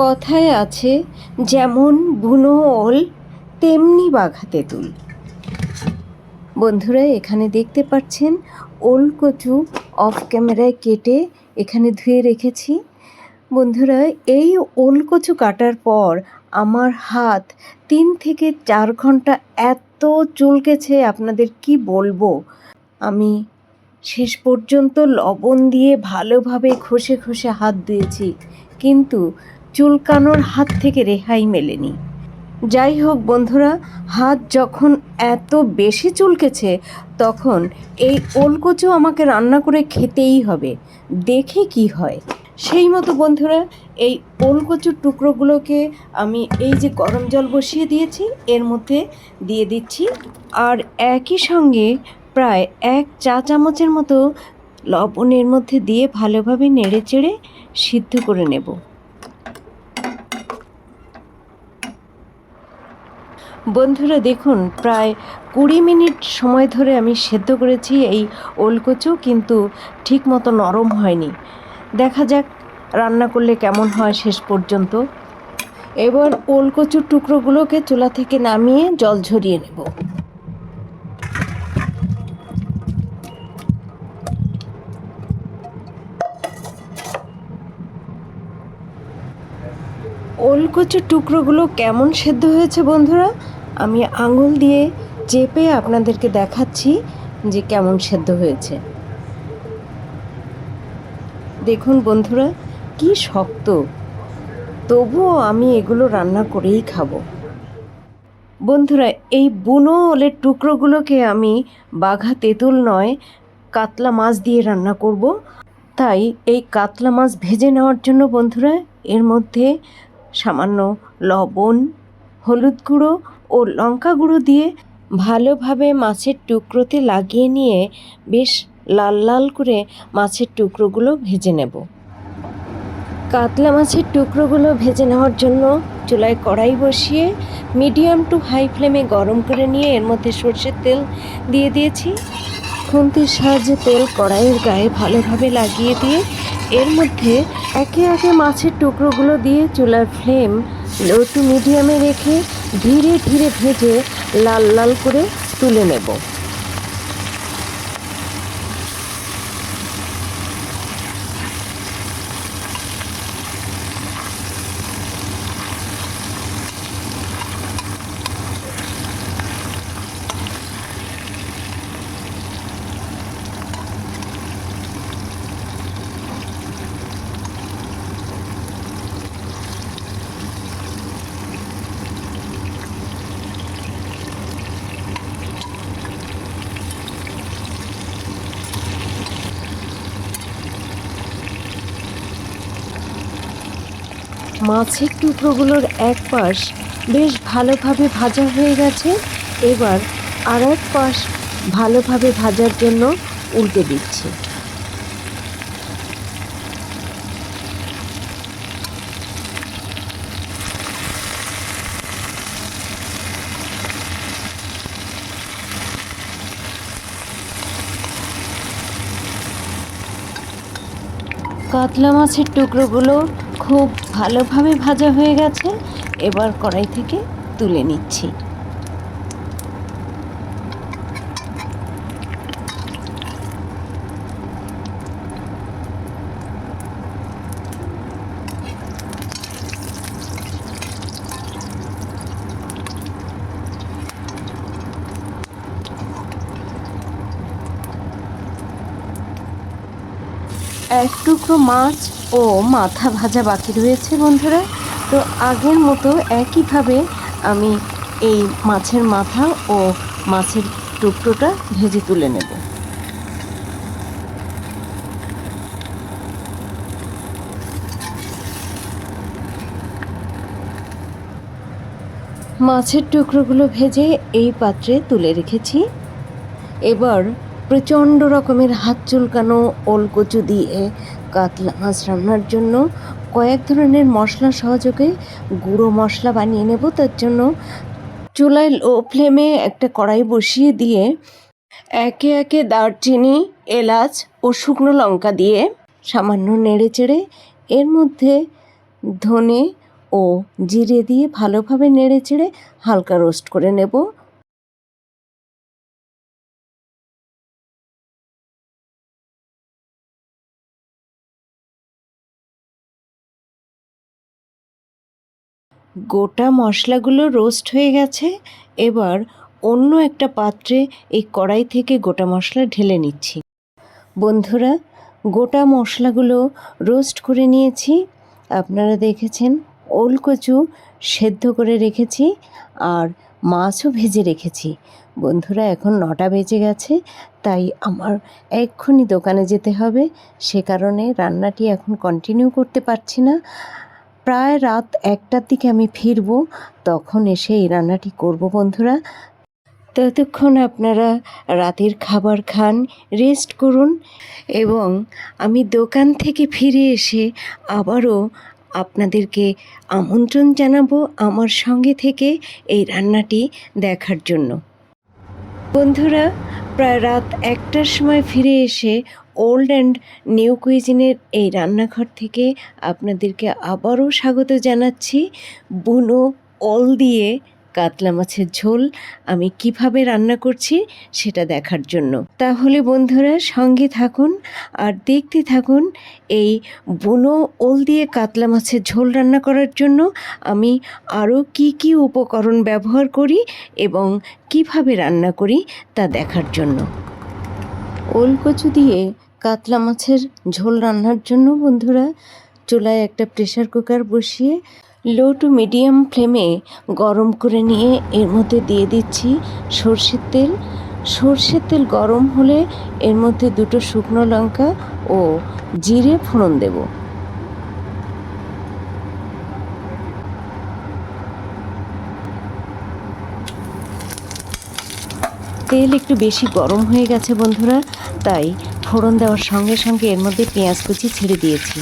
কথায় আছে, যেমন বুনো ওল, তেমনি বাঘা তেঁতুল। বন্ধুরা, এখানে দেখতে পাচ্ছেন ওল কচু অফ ক্যামেরায় কেটে এখানে ধুয়ে রেখেছি। বন্ধুরা, এই ওল কচু কাটার পর আমার হাত তিন থেকে চার ঘণ্টা এত চুলকেছে, আপনাদের কি বলব? আমি শেষ পর্যন্ত লবণ দিয়ে ভালোভাবে ঘষে ঘষে হাত দিয়েছি কিন্তু চুলকানোর হাত থেকে রেহাই মেলেনি। যাই হোক বন্ধুরা, হাত যখন এত বেশি চুলকেছে, তখন এই ওলকচু আমাকে রান্না করে খেতেই হবে। দেখে কি হয়। সেই মতো বন্ধুরা, এই ওলকচুর টুকরোগুলোকে আমি এই যে গরম জল বসিয়ে দিয়েছি, এর মধ্যে দিয়ে দিচ্ছি। আর একই সঙ্গে প্রায় এক চা চামচের মতো লবণের মধ্যে দিয়ে ভালোভাবে নেড়ে চেড়ে সিদ্ধ করে নেব। বন্ধুরা দেখুন, প্রায় কুড়ি মিনিট সময় ধরে আমি সেদ্ধ করেছি এই ওলকচু, কিন্তু ঠিক মতো নরম হয়নি। দেখা যাক রান্না করলে কেমন হয় শেষ পর্যন্ত। এবার ওলকচুর টুকরোগুলোকে চুলা থেকে নামিয়ে জল ঝরিয়ে নেব। ওলকচুর টুকরোগুলো কেমন সেদ্ধ হয়েছে বন্ধুরা? আমি আঙুল দিয়ে চেপে আপনাদেরকে দেখাচ্ছি যে কেমন সেদ্ধ হয়েছে। দেখুন বন্ধুরা, কি শক্ত। তবুও আমি এগুলো রান্না করেই খাব। বন্ধুরা, এই বুনো ওলের টুকরোগুলোকে আমি বাঘা তেঁতুল নয়, কাতলা মাছ দিয়ে রান্না করব। তাই এই কাতলা মাছ ভেজে নেওয়ার জন্য বন্ধুরা, এর মধ্যে সামান্য লবণ, হলুদ গুঁড়ো ও লঙ্কা গুঁড়ো দিয়ে ভালোভাবে মাছের টুকরোতে লাগিয়ে নিয়ে বেশ লাল লাল করে মাছের টুকরোগুলো ভেজে নেব। কাতলা মাছের টুকরোগুলো ভেজে নেওয়ার জন্য চুলায় কড়াই বসিয়ে মিডিয়াম টু হাই ফ্লেমে গরম করে নিয়ে এর মধ্যে সর্ষের তেল দিয়ে দিয়েছি। খুন্তির সাহায্যে তেল কড়াইয়ের গায়ে ভালোভাবে লাগিয়ে দিয়ে এর মধ্যে একে একে মাছের টুকরোগুলো দিয়ে চুলার ফ্লেম লো টু মিডিয়ামে রেখে ধীরে ধীরে ভেজে লাল লাল করে তুলে নেব। মাছের টুকরোগুলোর এক পাশ বেশ ভালোভাবে ভাজা হয়ে গেছে, এবার আর এক পাশ ভালোভাবে ভাজার জন্য উল্টে দিচ্ছি। কাতলা মাছের টুকরোগুলো খুব ভালোভাবে ভাজা হয়ে গেছে। এবার কড়াই থেকে তুলে নিচ্ছি। এক টুকরো মাছ ও মাথা ভাজা বাকি রয়েছে বন্ধুরা। তো আগের মতো একইভাবে আমি এই মাছের মাথা ও মাছের টুকরোটা ভেজে তুলে নেব। মাছের টুকরোগুলো ভেজে এই পাত্রে তুলে রেখেছি। এবার প্রচণ্ড রকমের হাত চুলকানো ওলকচু দিয়ে কাতলা মাছ রান্নার জন্য কয়েক ধরনের মশলা সহযোগে গুঁড়ো মশলা বানিয়ে নেব। তার জন্য চুলায় লো ফ্লেমে একটা কড়াই বসিয়ে দিয়ে একে একে দারচিনি, এলাচ ও শুকনো লঙ্কা দিয়ে সামান্য নেড়ে চেড়ে এর মধ্যে ধনে ও জিরে দিয়ে ভালোভাবে নেড়ে চেড়ে হালকা রোস্ট করে নেব। গোটা মশলাগুলো রোস্ট হয়ে গেছে। এবার অন্য একটা পাত্রে এই কড়াই থেকে গোটা মশলা ঢেলে নিচ্ছি। বন্ধুরা, গোটা মশলাগুলো রোস্ট করে নিয়েছি। আপনারা দেখেছেন ওলকচু সেদ্ধ করে রেখেছি আর মাছও ভেজে রেখেছি। বন্ধুরা, এখন নটা বেজে গেছে, তাই আমার এক্ষুনি দোকানে যেতে হবে। সে কারণে রান্নাটি এখন কন্টিনিউ করতে পারছি না। প্রায় রাত একটার দিকে আমি ফিরব, তখন এসে এই রান্নাটি করব বন্ধুরা। ততক্ষণ আপনারা রাতের খাবার খান, রেস্ট করুন এবং আমি দোকান থেকে ফিরে এসে আবারও আপনাদেরকে আমন্ত্রণ জানাব আমার সঙ্গে থেকে এই রান্নাটি দেখার জন্য। বন্ধুরা, প্রায় রাত একটার সময় ফিরে এসে ওল্ড অ্যান্ড নিউ কুইজিনের এই রান্নাঘর থেকে আপনাদেরকে আবারও স্বাগত জানাচ্ছি। বুনো ওল দিয়ে কাতলা মাছের ঝোল আমি কীভাবে রান্না করছি সেটা দেখার জন্য। তাহলে বন্ধুরা সঙ্গে থাকুন আর দেখতে থাকুন এই বুনো ওল দিয়ে কাতলা মাছের ঝোল রান্না করার জন্য আমি আরও কি কি উপকরণ ব্যবহার করি এবং কীভাবে রান্না করি তা দেখার জন্য। ওল কচু দিয়ে কাতলা মাছের ঝোল রান্নার জন্য বন্ধুরা চুলায় একটা প্রেশার কুকার বসিয়ে লো টু মিডিয়াম ফ্লেমে গরম করে নিয়ে এর মধ্যে দিয়ে দিচ্ছি সর্ষের তেল। সর্ষের তেল গরম হলে এর মধ্যে দুটো শুকনো লঙ্কা ও জিরে ফোড়ন দেব। তেল একটু বেশি গরম হয়ে গেছে, বন্ধুরা। তাই ফোড়ন দেওয়ার সঙ্গে সঙ্গে এর মধ্যে পেঁয়াজ কুচি ছেড়ে দিয়েছি।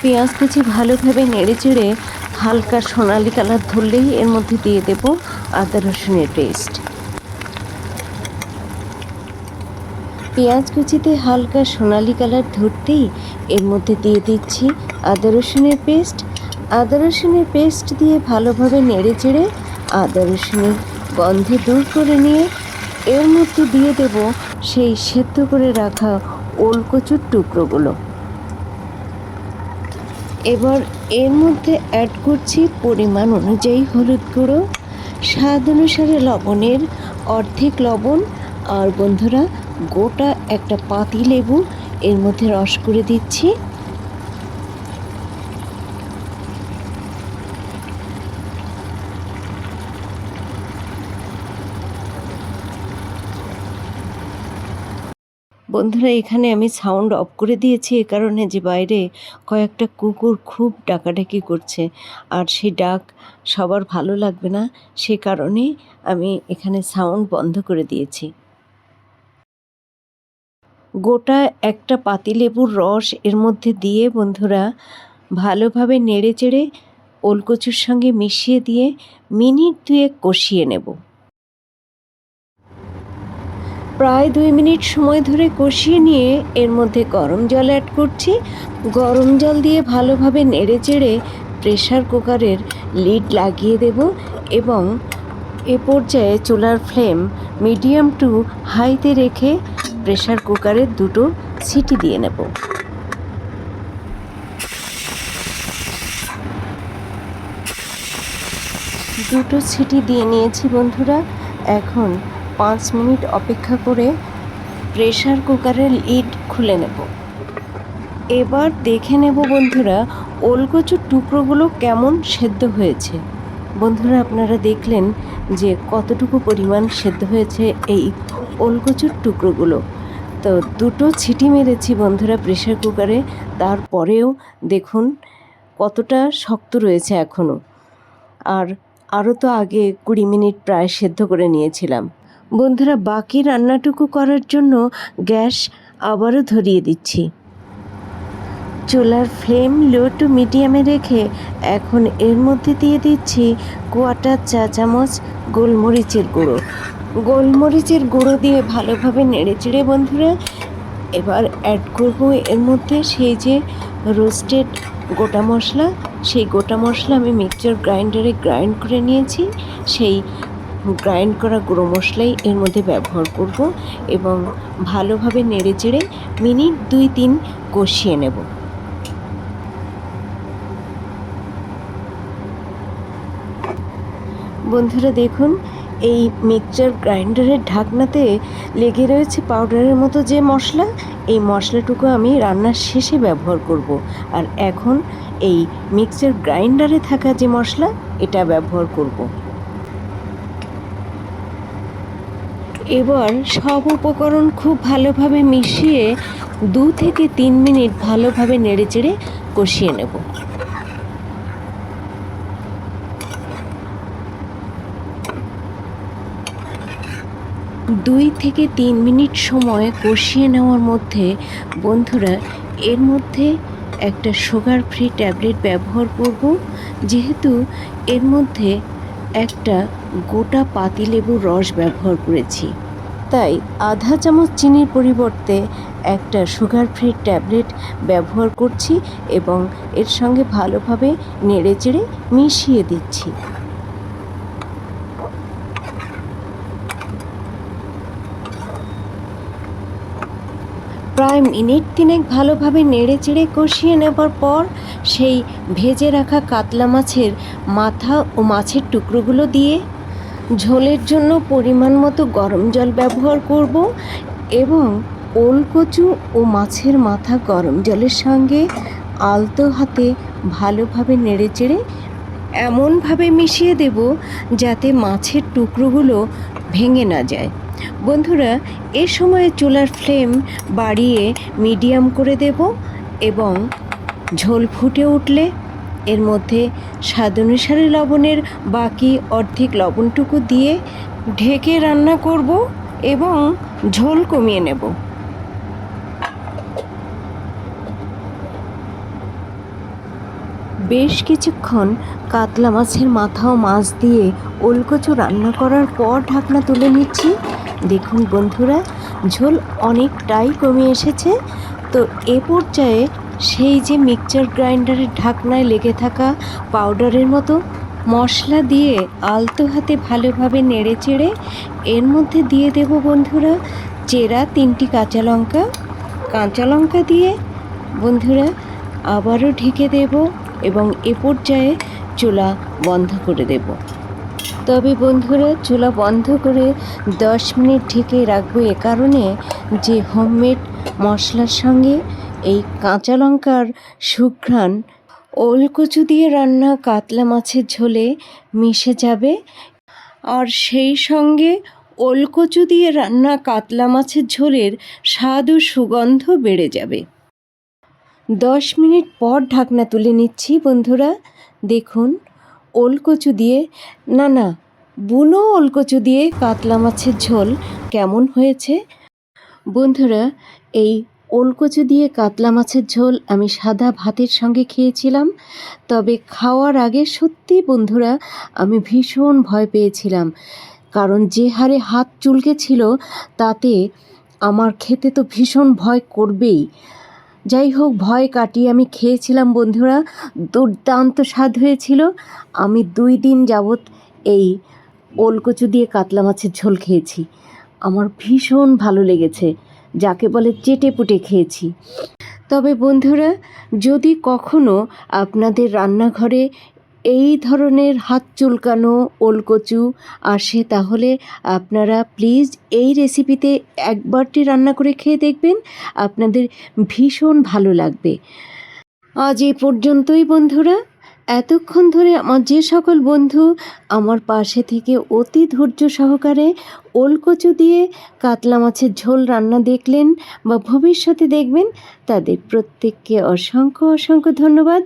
পেঁয়াজ কুচি ভালোভাবে নেড়ে চেড়ে হালকা সোনালি কালার ধরলেই এর মধ্যে দিয়ে দেব আদা রসুনের পেস্ট। পেঁয়াজ কুচিতে হালকা সোনালি কালার ধরতেই এর মধ্যে দিয়ে দিচ্ছি আদা রসুনের পেস্ট। আদা রসুনের পেস্ট দিয়ে ভালোভাবে নেড়ে চেড়ে আদা রসুনের গন্ধ দূর করে নিয়ে এর মধ্যে দিয়ে দেব সেই সেদ্ধ করে রাখা ওলকচুর টুকরোগুলো। এবার এর মধ্যে অ্যাড করছি পরিমাণ অনুযায়ী হলুদ গুঁড়ো, স্বাদ অনুসারে লবণের অর্ধেক লবণ আর বন্ধুরা গোটা একটা পাতি লেবু এর মধ্যে রস করে দিচ্ছি। বন্ধুরা, এখানে আমি সাউন্ড অফ করে দিয়েছি, এ কারণে যে বাইরে কয়েকটা কুকুর খুব ডাকাডাকি করছে। আর সেই ডাক সবার ভালো লাগবে না, সে কারণে আমি এখানে সাউন্ড বন্ধ করে দিয়েছি। গোটা একটা পাতিলেবুর রস এর মধ্যে দিয়ে বন্ধুরা, ভালোভাবে নেড়ে চেড়ে ওলকচুর সঙ্গে মিশিয়ে দিয়ে মিনিট দুয়েক কষিয়ে নেব। প্রায় দুই মিনিট সময় ধরে কষিয়ে নিয়ে এর মধ্যে গরম জল অ্যাড করছি। গরম জল দিয়ে ভালোভাবে নেড়ে চেড়ে প্রেশার কুকারের লিড লাগিয়ে দেব এবং এ পর্যায়ে চুলার ফ্লেম মিডিয়াম টু হাইতে রেখে প্রেশার কুকারের দুটো সিটি দিয়ে নেব। দুটো সিটি দিয়ে নিয়েছি বন্ধুরা। এখন পাঁচ মিনিট অপেক্ষা করে প্রেশার কুকারের লিড খুলে নেব। এবার দেখে নেব বন্ধুরা ওলকচুর টুকরোগুলো কেমন সেদ্ধ হয়েছে। বন্ধুরা, আপনারা দেখলেন যে কতটুকু পরিমাণ সেদ্ধ হয়েছে এই ওলকচুর টুকরোগুলো। তো দুটো ছিটি মেরেছি বন্ধুরা প্রেশার কুকারে, তারপরেও দেখুন কতটা শক্ত রয়েছে এখনও আর আরও তো আগে কুড়ি মিনিট প্রায় সেদ্ধ করে নিয়েছিলাম। বন্ধুরা, বাকি রান্নাটুকু করার জন্য গ্যাস আবারও ধরিয়ে দিচ্ছি। চুলার ফ্লেম লো টু মিডিয়ামে রেখে এখন এর মধ্যে দিয়ে দিচ্ছি কোয়াটার চা চামচ গোলমরিচের গুঁড়ো। গোলমরিচের গুঁড়ো দিয়ে ভালোভাবে নেড়ে চেড়ে বন্ধুরা, এবার অ্যাড করব এর মধ্যে সেই যে রোস্টেড গোটা মশলা। সেই গোটা মশলা আমি মিক্সচার গ্রাইন্ডারে গ্রাইন্ড করে নিয়েছি। সেই গ্রাইন্ড করা গুঁড়ো মশলাই এর মধ্যে ব্যবহার করব এবং ভালোভাবে নেড়ে চেড়ে মিনিট দুই তিন কষিয়ে নেব। বন্ধুরা দেখুন, এই মিক্সচার গ্রাইন্ডারের ঢাকনাতে লেগে রয়েছে পাউডারের মতো যে মশলা, এই মশলাটুকু আমি রান্নার শেষে ব্যবহার করব। আর এখন এই মিক্সচার গ্রাইন্ডারে থাকা যে মশলা, এটা ব্যবহার করব। এবার সব উপকরণ খুব ভালোভাবে মিশিয়ে দু থেকে তিন মিনিট ভালোভাবে নেড়েচেড়ে কষিয়ে নেব। দুই থেকে তিন মিনিট সময় কষিয়ে নেওয়ার মধ্যে বন্ধুরা, এর মধ্যে একটা সুগার ফ্রি ট্যাবলেট ব্যবহার করব। যেহেতু এর মধ্যে একটা গোটা পাতিলেবুর রস ব্যবহার করেছি। তাই আধা চামচ চিনির পরিবর্তে একটা সুগার ফ্রি ট্যাবলেট ব্যবহার করছি এবং এর সঙ্গে ভালোভাবে নেড়েচেড়ে মিশিয়ে দিচ্ছি। প্রায় মিনিট তিনেক ভালোভাবে নেড়ে চেড়ে কষিয়ে নেবার পর সেই ভেজে রাখা কাতলা মাছের মাথা ও মাছের টুকরোগুলো দিয়ে ঝোলের জন্য পরিমাণ মতো গরম জল ব্যবহার করব এবং ওলকচু ও মাছের মাথা গরম জলের সঙ্গে আলতো হাতে ভালোভাবে নেড়ে চেড়ে এমনভাবে মিশিয়ে দেব যাতে মাছের টুকরোগুলো ভেঙে না যায়। বন্ধুরা, এ সময়ে চুলার ফ্লেম বাড়িয়ে মিডিয়াম করে দেব এবং ঝোল ফুটে উঠলে এর মধ্যে স্বাদ অনুসারে লবণের বাকি অর্ধেক লবণটুকু দিয়ে ঢেকে রান্না করব এবং ঝোল কমিয়ে নেব। বেশ কিছুক্ষণ কাতলা মাছের মাথা ও মাছ দিয়ে ওলকচু রান্না করার পর ঢাকনা তুলে নিচ্ছি। দেখুন বন্ধুরা, ঝোল অনেকটাই কমে এসেছে। তো এ পর্যায়ে সেই যে মিক্সচার গ্রাইন্ডারের ঢাকনায় লেগে থাকা পাউডারের মতো মশলা দিয়ে আলতো হাতে ভালোভাবে নেড়ে চেড়ে এর মধ্যে দিয়ে দেব বন্ধুরা চেরা তিনটি কাঁচা লঙ্কা। কাঁচা লঙ্কা দিয়ে বন্ধুরা আবারও ঢেকে দেব। এবং এ পর্যায়ে চুলা বন্ধ করে দেব। তবে বন্ধুরা, চুলা বন্ধ করে দশ মিনিট ঢেকে রাখব এ কারণে যে হোমমেড মশলার সঙ্গে এই কাঁচা লঙ্কার সুঘ্রাণ ওলকচু দিয়ে রান্না কাতলা মাছের ঝোলে মিশে যাবে। আর সেই সঙ্গে ওলকচু দিয়ে রান্না কাতলা মাছের ঝোলের স্বাদ ও সুগন্ধ বেড়ে যাবে। দশ মিনিট পর ঢাকনা তুলে নিচ্ছি, বন্ধুরা। দেখুন, ওলকচু দিয়ে, না না, বুনো ওলকচু দিয়ে কাতলা মাছের ঝোল কেমন হয়েছে? বন্ধুরা, এই ওলকচু দিয়ে কাতলা মাছের ঝোল আমি সাদা ভাতের সঙ্গে খেয়েছিলাম, তবে খাওয়ার আগে সত্যি, বন্ধুরা, আমি ভীষণ ভয় পেয়েছিলাম। কারণ যে হারে হাত চুলকে ছিল তাতে আমার খেতে তো ভীষণ ভয় করবেই। যাই হোক ভয় কাটিয়ে আমি খেয়েছিলাম, বন্ধুরা। দুর্দান্ত স্বাদ হয়েছিল। আমি দুই দিন যাবৎ এই ওলকচু দিয়ে কাতলা মাছের ঝোল খেয়েছি। আমার ভীষণ ভালো লেগেছে, যাকে বলে চেটে পুটে খেয়েছি। তবে বন্ধুরা, যদি কখনো আপনাদের রান্নাঘরে এই ধরনের হাত চুলকানো ওলকচু আসে তাহলে আপনারা প্লিজ এই রেসিপিতে একবারটি রান্না করে খেয়ে দেখবেন। আপনাদের ভীষণ ভালো লাগবে। আজ এই পর্যন্তই বন্ধুরা। এতক্ষণ ধরে আমার যে সকল বন্ধু আমার পাশে থেকে অতি ধৈর্য সহকারে ওলকচু দিয়ে কাতলা মাছের ঝোল রান্না দেখলেন বা ভবিষ্যতে দেখবেন, তাদের প্রত্যেককে অসংখ্য অসংখ্য ধন্যবাদ।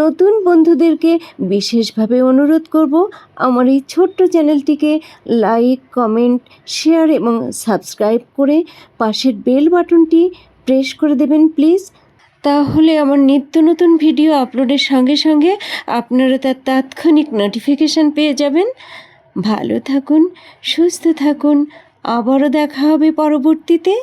নতুন বন্ধুদেরকে বিশেষভাবে অনুরোধ করব, আমার এই ছোট্ট চ্যানেলটিকে লাইক, কমেন্ট, শেয়ার এবং সাবস্ক্রাইব করে পাশের বেল বাটনটি প্রেস করে দেবেন, প্লিজ। তাহলে আমার নিত্য নতুন ভিডিও আপলোডের সঙ্গে সঙ্গে আপনারা তার তাৎক্ষণিক নোটিফিকেশান পেয়ে যাবেন। ভালো থাকুন, সুস্থ থাকুন। আবারও দেখা হবে পরবর্তীতে।